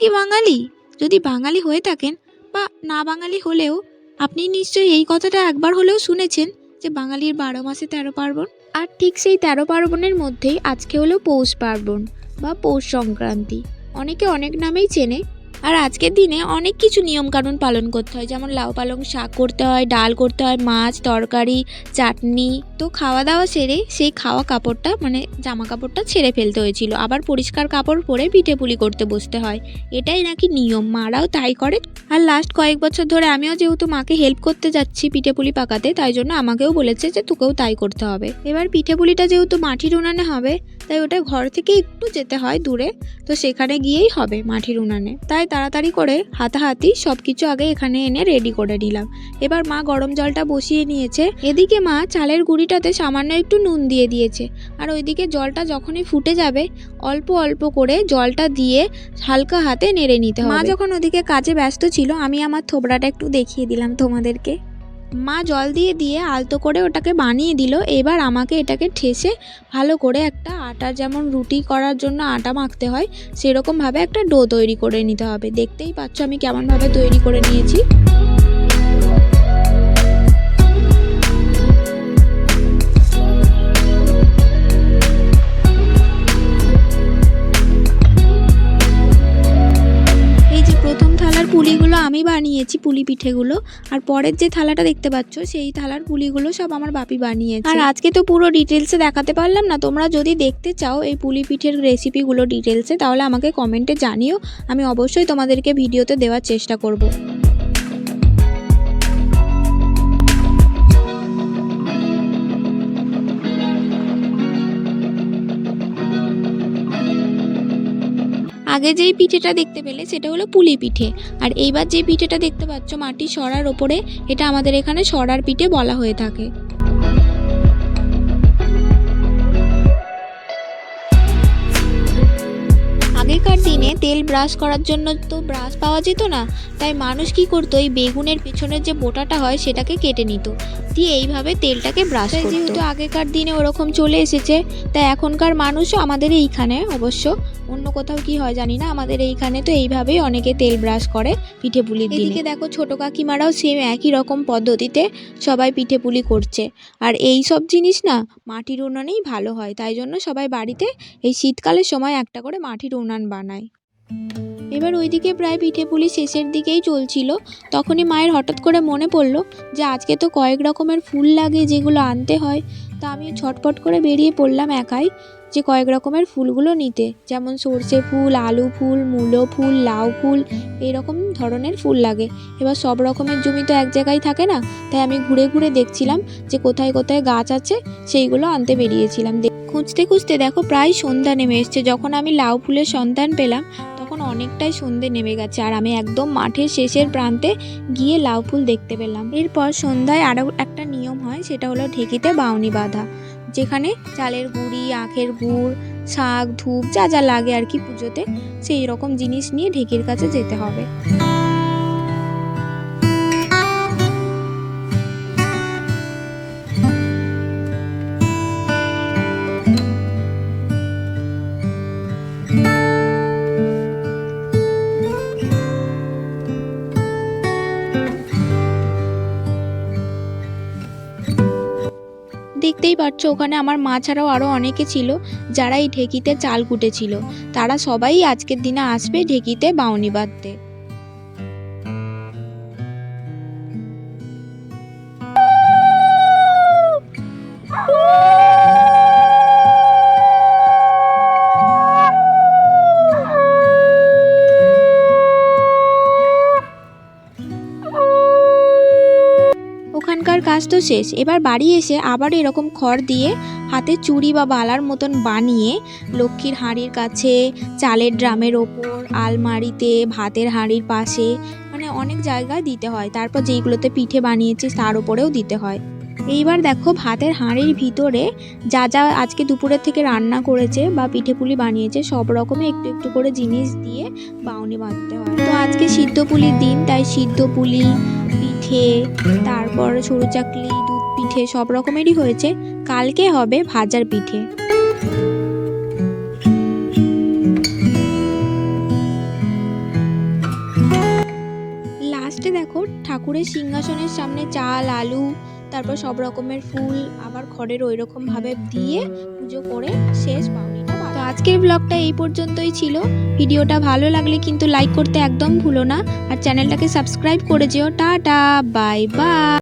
কি বাঙালি? যদি বাঙালি হয়ে থাকেন বা না বাঙালি হলেও, আপনি নিশ্চয়ই এই কথাটা একবার হলেও শুনেছেন যে বাঙালির বারো মাসে তেরো পার্বণ। আর ঠিক সেই তেরো পার্বণের মধ্যেই আজকে হলো পৌষ পার্বণ বা পৌষ সংক্রান্তি। অনেকে অনেক নামেই চেনে। আর আজকের দিনে অনেক কিছু নিয়মকানুন পালন করতে হয়। যেমন লাউ পালং শাক করতে হয়, ডাল করতে হয়, মাছ, তরকারি, চাটনি তো খাওয়া দাওয়া সেরে সেই খাওয়া কাপড়টা মানে জামা কাপড়টা ছেড়ে ফেলতে হয়েছিল। আবার পরিষ্কার কাপড় পরে পিঠে পুলি করতে বসতে হয়। এটাই নাকি নিয়ম। মারাও তাই করে। আর লাস্ট কয়েক বছর ধরে আমিও যেহেতু মাকে হেল্প করতে যাচ্ছি পিঠে পুলি পাকাতে, তাই জন্য আমাকেও বলেছে যে তোকেও তাই করতে হবে। এবার পিঠে পুলিটা যেহেতু মাটির উনানে হবে, তাই ওটা ঘর থেকে একটু যেতে হয় দূরে। তো সেখানে গিয়েই হবে মাটির উনানে। তাই তাড়াতাড়ি করে হাতাহাতি সব কিছু আগে এখানে এনে রেডি করে নিলাম। এবার মা গরম জলটা বসিয়ে নিয়েছে। এদিকে মা চালের গুঁড়িটাতে সামান্য একটু নুন দিয়ে দিয়েছে। আর ওইদিকে জলটা যখনই ফুটে যাবে অল্প অল্প করে জলটা দিয়ে হালকা হাতে নেড়ে নিতে হবে। মা যখন ওদিকে কাজে ব্যস্ত ছিল আমি আমার থোবড়াটা একটু দেখিয়ে দিলাম তোমাদেরকে। মা জল দিয়ে দিয়ে আলতো করে ওটাকে বানিয়ে দিল। এবার আমাকে এটাকে ঠেসে ভালো করে একটা আটা যেমন রুটি করার জন্য আটা মাখতে হয় সেরকমভাবে একটা ডো তৈরি করে নিতে হবে। দেখতেই পাচ্ছ আমি কেমনভাবে তৈরি করে নিয়েছি। আমি বানিয়েছি পুলি পিঠেগুলো। আর পরের যে থালাটা দেখতে পাচ্ছ, সেই থালার পুলিগুলো সব আমার বাপি বানিয়েছে। আর আজকে তো পুরো ডিটেলসে দেখাতে পারলাম না, তোমরা যদি দেখতে চাও এই পুলি পিঠের রেসিপিগুলো ডিটেলসে তাহলে আমাকে কমেন্টে জানিও। আমি অবশ্যই তোমাদেরকে ভিডিওতে দেওয়ার চেষ্টা করব। আগে যেই পিঠেটা দেখতে পেলে সেটা হলো পুলি পিঠে। আর এইবার যে পিঠেটা দেখতে পাচ্ছ মাটির সরার ওপরে, এটা আমাদের এখানে সরার পিঠে বলা হয়ে থাকে। আগেকার দিনে তেল ব্রাশ করার জন্য তো ব্রাশ পাওয়া যেত না। তাই মানুষ কি করতো এই বেগুনের পেছনের যে বোটাটা হয় সেটাকে কেটে নিত। দিয়ে এইভাবে তেলটাকে ব্রাশ করতো। যেহেতু আগেকার দিনে ওরকম চলে এসেছে তাই এখনকার মানুষও আমাদের এইখানে অবশ্য অন্য কোথাও কি হয় জানি না আমাদের এইখানে তো এইভাবেই অনেকে তেল ব্রাশ করে পিঠে দিনে। এদিকে দেখো ছোট কাকিমারাও সেম একই রকম পদ্ধতিতে সবাই পিঠে পুলি করছে। আর এই সব জিনিস না মাটির উনানেই ভালো হয়। তাই জন্য সবাই বাড়িতে এই শীতকালের সময় একটা করে মাটির উনান বানায়। এবার ওইদিকে প্রায় পিঠে পুলি শেষের দিকেই চলছিল। তখনই মায়ের হঠাৎ করে মনে পড়ল যে, আজকে তো কয়েক রকমের ফুল লাগে যেগুলো আনতে হয়। তা আমি ছটপট করে বেরিয়ে পড়লাম একাই। যে কয়েক রকমের ফুলগুলো নিতে। যেমন সর্ষে ফুল, আলু ফুল, মূলো ফুল, লাউ ফুল, এরকম ধরনের ফুল লাগে। এবার সব রকমের জমি তো এক জায়গায় থাকে না, তাই আমি ঘুরে ঘুরে দেখছিলাম যে কোথায় কোথায় গাছ আছে, সেইগুলো আনতে বেরিয়েছিলাম। খুঁজতে খুঁজতে দেখো প্রায় সন্ধ্যা নেমে এসছে। যখন আমি লাউ ফুলের সন্ধান পেলাম, তখন অনেকটাই সন্ধে নেমে গেছে আর আমি একদম মাঠের শেষের প্রান্তে গিয়ে লাউ ফুল দেখতে পেলাম। এরপর সন্ধ্যায় আরও একটা নিয়ম হয়, সেটা হলো ঢেকিতে বাউনি বাঁধা। যেখানে চালের গুঁড়ি, আখের গুড়, শাক, ধূপ, যা যা লাগে আর কি পুজোতে, সেই রকম জিনিস নিয়ে ঢেকির কাছে যেতে হবে। দেখতেই পাচ্ছ ওখানে আমার মা ছাড়াও আরও অনেকে ছিল যারা এই ঢেকিতে চাল কুটেছিল। তারা সবাই আজকের দিনে আসবে ঢেকিতে বাউনি বাঁধতে। ওখানকার কাজ তো শেষ। এবার বাড়ি এসে আবার এরকম খড় দিয়ে হাতে চুড়ি বা বালার মতন বানিয়ে লক্ষ্মীর হাঁড়ির কাছে, চালের ড্রামের ওপর, আলমারিতে, ভাতের হাঁড়ির পাশে মানে অনেক জায়গায় দিতে হয়। তারপর যেইগুলোতে পিঠে বানিয়েছি তার ওপরেও দিতে হয়। এইবার দেখো ভাতের হাঁড়ির ভিতরে যা যা আজকে দুপুরের থেকে রান্না করেছে বা পিঠে পুলি বানিয়েছে, সব রকমের একটু একটু করে জিনিস দিয়ে বাউনি বাঁধতে হয়। তো আজকে সিদ্ধ পুলির দিন, তাই সিদ্ধ পুলি, পিঠে, তারপর সরু চাকলি, দুধ পিঠে সব রকমেরই হয়েছে। কালকে হবে ভাজার পিঠে। লাস্টে দেখো ঠাকুরের সিংহাসনের সামনে চাল, আলু তারপর সব রকমের ফুল আবার ঘরের ওই রকম ভাবে দিয়ে পুজো করে শেষ তো আজকের ব্লগটা এই পর্যন্তই ছিল। ভিডিওটা ভালো লাগলে কিন্তু লাইক করতে একদম ভুলো না। আর চ্যানেলটাকে সাবস্ক্রাইব করে যেও। Tata bye bye